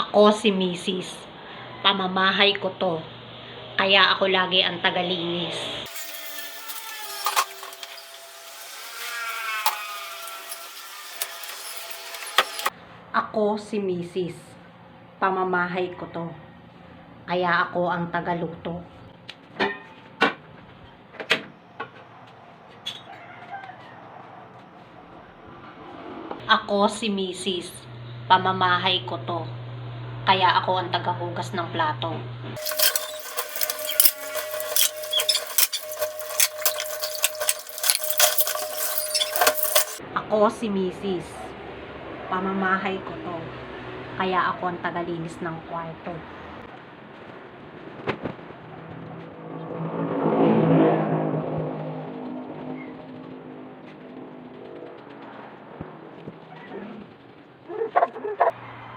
Ako si Mrs. Pamamahay ko to. Kaya ako lagi ang tagalinis. Ako si Mrs. Pamamahay ko to. Kaya ako ang tagaluto. Ako si Mrs. Pamamahay ko to. Kaya ako ang tagahugas ng plato. Ako si Mrs. Pamamahay ko to. Kaya ako ang tagalinis ng kwarto.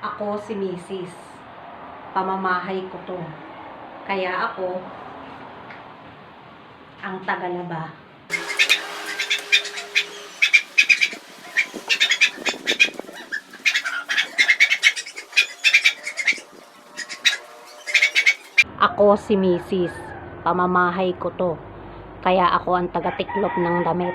Ako si Mrs. Pamamahay ko to. Kaya ako ang tagalaba. Ako si Mrs. Pamamahay ko to. Kaya ako ang tagatiklop ng damit.